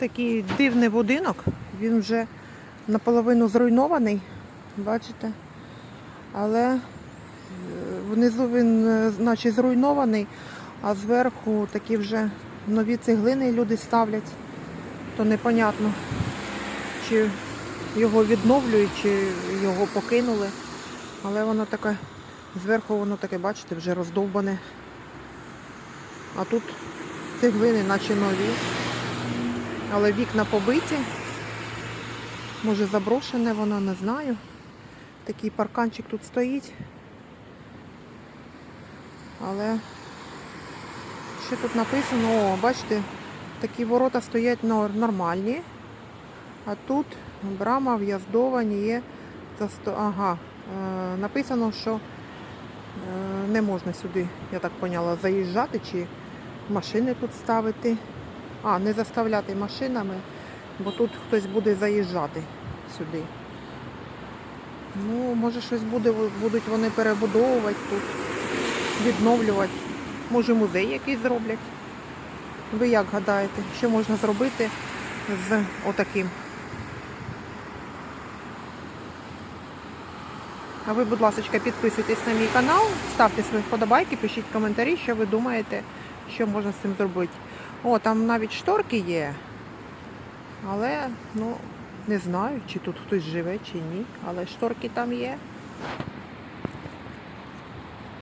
Такий дивний будинок. Він вже наполовину зруйнований, бачите? Але е, внизу він е, наче зруйнований, а зверху такі вже нові цеглини люди ставлять. То непонятно, чи його відновлюють, чи його покинули. Але воно таке, зверху воно таке, бачите, вже роздовбане. А тут цеглини, наче нові. Але вікна побиті. Може заброшене воно, не знаю. Такий парканчик тут стоїть. Але що тут написано? О, бачите, такі ворота стоять нормальні. А тут брама в'яздова не є. Ага, е, написано, що е, не можна сюди, я так поняла, заїжджати чи машини тут ставити. А, не заставляти машинами, бо тут хтось буде заїжджати сюди. Ну, може щось буде, будуть вони перебудовувати тут, відновлювати. Може музей якийсь зроблять. Ви як гадаєте, що можна зробити з отаким? А ви, будь ласка, підписуйтесь на мій канал, ставте свої вподобайки, пишіть коментарі, що ви думаєте, що можна з цим зробити. О, там навіть шторки є. Але, ну, не знаю, чи тут хтось живе, чи ні. Але шторки там є.